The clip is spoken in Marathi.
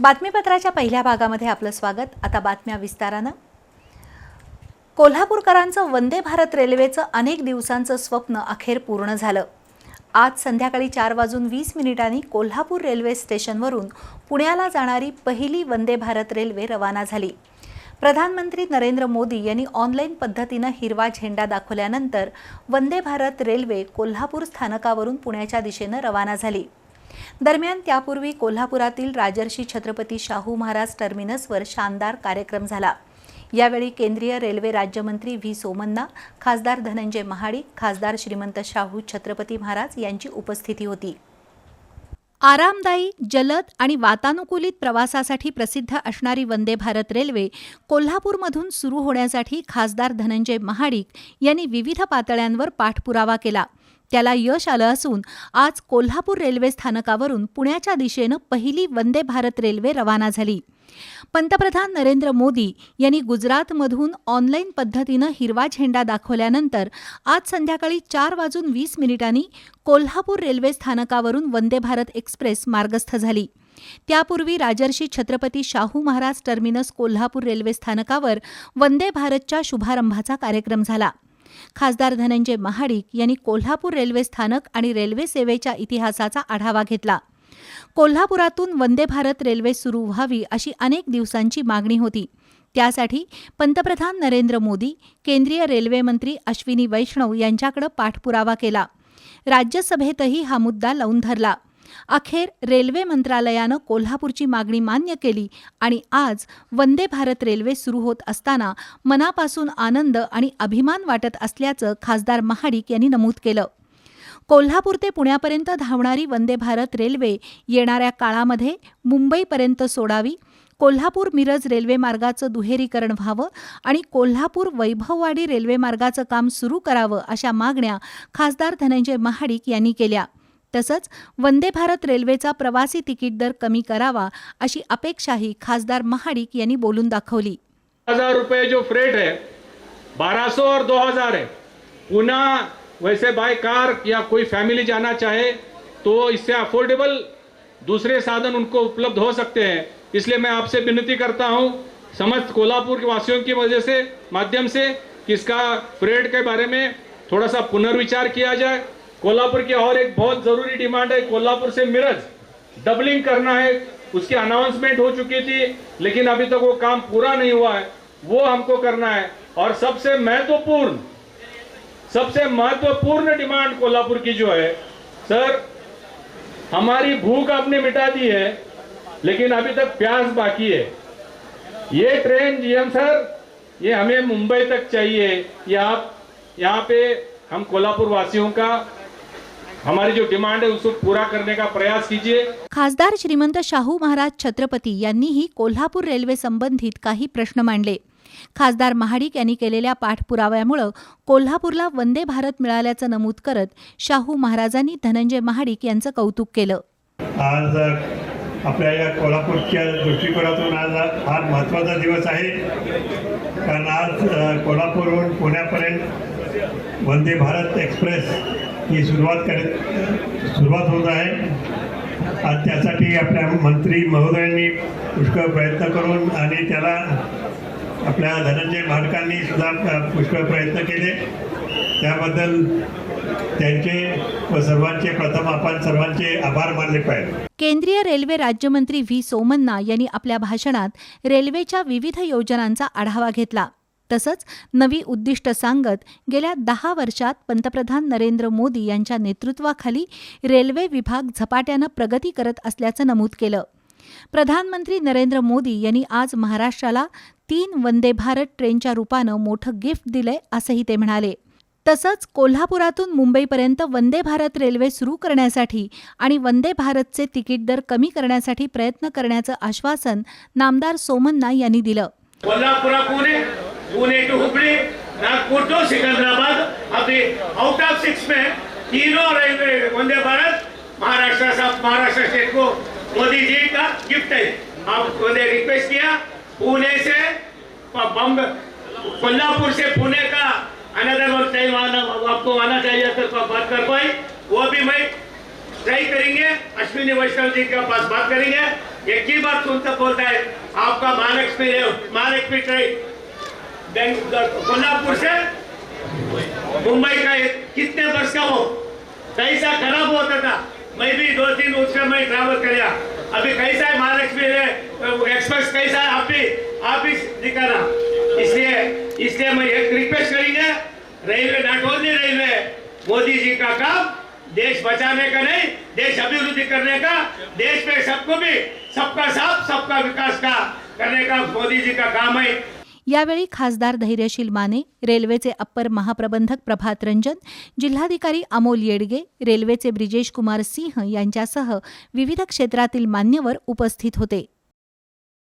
बातमीपत्राच्या पहिल्या भागामध्ये आपलं स्वागत. आता बातम्या विस्तारानं. कोल्हापूरकरांचं वंदे भारत रेल्वेचं अनेक दिवसांचं स्वप्न अखेर पूर्ण झालं. आज संध्याकाळी चार वाजून वीस मिनिटांनी कोल्हापूर रेल्वे स्टेशनवरून पुण्याला जाणारी पहिली वंदे भारत रेल्वे रवाना झाली. प्रधानमंत्री नरेंद्र मोदी यांनी ऑनलाईन पद्धतीनं हिरवा झेंडा दाखवल्यानंतर वंदे भारत रेल्वे कोल्हापूर स्थानकावरून पुण्याच्या दिशेनं रवाना झाली. दरम्यान त्यापूर्वी कोल्हापुरातील राजर्षी छत्रपती शाहू महाराज टर्मिनसवर शानदार कार्यक्रम झाला. यावेळी केंद्रीय रेल्वे राज्यमंत्री व्ही. सोमन्ना खासदार धनंजय महाडिक खासदार श्रीमंत शाहू छत्रपती महाराज यांची उपस्थिती होती. आरामदायी जलद आणि वातानुकूलित प्रवासासाठी प्रसिद्ध असणारी वंदे भारत रेल्वे कोल्हापूरमधून सुरू होण्यासाठी खासदार धनंजय महाडिक यांनी विविध पातळ्यांवर पाठपुरावा केला. त्याला यश आलं असून आज कोल्हापूर रेल्वे स्थानकावरून पुण्याच्या दिशेनं पहिली वंदे भारत रेल्वे रवाना झाली. पंतप्रधान नरेंद्र मोदी यांनी गुजरातमधून ऑनलाईन पद्धतीनं हिरवा झेंडा दाखवल्यानंतर आज संध्याकाळी चार वाजून वीस मिनिटांनी कोल्हापूर रेल्वे स्थानकावरून वंदे भारत एक्सप्रेस मार्गस्थ झाली. त्यापूर्वी राजर्षी छत्रपती शाहू महाराज टर्मिनस कोल्हापूर रेल्वे स्थानकावर वंदे भारतच्या शुभारंभाचा कार्यक्रम झाला. खासदार धनंजय महाडिक यांनी कोल्हापूर रेल्वे स्थानक आणि रेल्वे सेवेच्या इतिहासाचा आढावा घेतला. कोल्हापुरातून वंदे भारत रेल्वे सुरू व्हावी अशी अनेक दिवसांची मागणी होती. त्यासाठी पंतप्रधान नरेंद्र मोदी केंद्रीय रेल्वेमंत्री अश्विनी वैष्णव यांच्याकडे पाठपुरावा केला. राज्यसभेतही हा मुद्दा लावून धरला. अखेर रेल्वे मंत्रालयानं कोल्हापूरची मागणी मान्य केली आणि आज वंदे भारत रेल्वे सुरू होत असताना मनापासून आनंद आणि अभिमान वाटत असल्याचं खासदार महाडिक यांनी नमूद केलं. कोल्हापूर ते पुण्यापर्यंत धावणारी वंदे भारत रेल्वे येणाऱ्या काळामध्ये मुंबईपर्यंत सोडावी कोल्हापूर मिरज रेल्वे मार्गाचं दुहेरीकरण व्हावं आणि कोल्हापूर वैभववाडी रेल्वे मार्गाचं काम सुरू करावं अशा मागण्या खासदार धनंजय महाडिक यांनी केल्या. तसंच वंदे भारत रेल्वेचा प्रवासी तिकीट दर कमी करावा अशी अपेक्षाही खासदार महाडिक यांनी बोलून दाखवली. हज़ार रुपए जो फ्रेट है 1200 और 2000 है। पुनः वैसे बाय कार या कोई फैमिली जाना चाहे तो इससे अफोर्डेबल दूसरे साधन उनको उपलब्ध हो सकते हैं। इसलिए मैं आपसे विनती करता हूँ, समस्त कोल्हापुर के वासियों की वजह से, माध्यम से इसका फ्रेट के बारे में थोड़ा सा पुनर्विचार किया जाए। कोल्हापुर की और एक बहुत ज़रूरी डिमांड है, कोल्हापुर से मिरज। डबलिंग करना है, उसकी अनाउंसमेंट हो चुकी थी, लेकिन अभी तक वो काम पूरा नहीं हुआ है। वो हमको करना है। और सबसे महत्वपूर्ण सबसे महत्वपूर्ण डिमांड कोल्हापुर की जो है, सर, हमारी भूख आपने मिटा दी है, लेकिन अभी तक प्यास बाकी है। ये ट्रेन जीएम सर, ये हमें मुंबई तक चाहिए। ये आप, यहाँ पे हम कोल्हापुर वासियों का हमारी जो डिमांड है उसको पूरा करने का प्रयास कीजिए। खासदार श्रीमंत शाहू महाराज छत्रपती यांनीही कोल्हापूर रेल्वे संबंधित काही प्रश्न मांडले. खासदार महाडिक यांनी केलेल्या पाठपुराव्यामुळं कोल्हापूरला वंदे भारत मिळाल्याचं नमूद करत शाहू महाराजांनी धनंजय महाडिक यांचं कौतुक केलं. आज आपल्या या कोल्हापूरच्या दृष्टिकोनातून आज फार महत्त्वाचा दिवस आहे. कारण आज कोल्हापूरहून पुण्यापर्यंत वंदे भारत एक्सप्रेस ही सुरुवात करत सुरुवात होत आहे. आणि त्यासाठी आपल्या मंत्री महोदयांनी पुष्कळ प्रयत्न करून आणि त्याला आपल्या धनंजय महाडकांनी सुद्धा पुष्कळ प्रयत्न केले. त्याबद्दल त्यांचे व सर्वांचे प्रथम आपण सर्वांचे आभार मानले पाहिजे. केंद्रीय रेल्वे राज्यमंत्री व्ही सोमन्ना यांनी आपल्या भाषणात रेल्वेच्या विविध योजनांचा आढावा घेतला. तसंच नवी उद्दिष्ट सांगत गेल्या दहा वर्षात पंतप्रधान नरेंद्र मोदी यांच्या नेतृत्वाखाली रेल्वे विभाग झपाट्यानं प्रगती करत असल्याचं नमूद केलं. प्रधानमंत्री नरेंद्र मोदी यांनी आज महाराष्ट्राला तीन वंदे भारत ट्रेनच्या रूपानं मोठं गिफ्ट दिलंय असंही ते म्हणाले. तसंच कोल्हापुरातून मुंबईपर्यंत वंदे भारत रेल्वे सुरू करण्यासाठी आणि वंदे भारतचे तिकीट दर कमी करण्यासाठी प्रयत्न करण्याचं आश्वासन नामदार सोमन्ना यांनी दिलं. Kolhapur Pune to Hubli, Nagpur to Secunderabad. अभी आउट ऑफ़ सिक्स में तीनों रेलवे वंदे भारत, महाराष्ट्र साहब, महाराष्ट्र स्टेट को मोदी जी का गिफ्ट है। आप ने रिक्वेस्ट किया, पुणे से बम्बे, कोल्हापुर से पुणे का अनदर टाइम आना आपको आना चाहिए तो बात कर पाई वो भी मैं ट्राई करेंगे, अश्विनी वैष्णव जी के पास बात करेंगे। एक ही बात सुनकर बोलता है, आपका महालक्ष्मी महालक्ष्मी ट्रेन बैंक कोल्हापुर से। मुंबई का एक- कितने वर्ष का हो? कैसा खराब होता था? मैं भी दो तीन उससे मैं ट्रैवल किया अभी कैसा है महालक्ष्मी एक्सप्रेस कैसा है? आप भी आप भी दिखाना इसलिए इसलिए मैं एक रिक्वेस्ट करेंगे railway not only railway, Modi ji का काम, देश बचाने का नहीं, देश अभिवृद्धि करने का, देश में सबको भी, सबका साथ, सबका विकास का करने का मोदी जी का काम है। यावेळी खासदार धैर्यशील माने रेल्वेचे अप्पर महाप्रबंधक प्रभात रंजन जिल्हाधिकारी अमोल येडगे रेल्वेचे ब्रिजेश कुमार सिंह यांच्यासह विविध क्षेत्रातील मान्यवर उपस्थित होते.